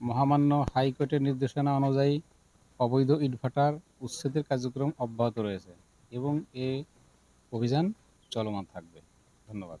মহামান্য হাইকোর্টের নির্দেশনা অনুযায়ী অবৈধ ইটভাটার উচ্ছেদের কার্যক্রম অব্যাহত রয়েছে এবং এ অভিযান চলমান থাকবে। ধন্যবাদ।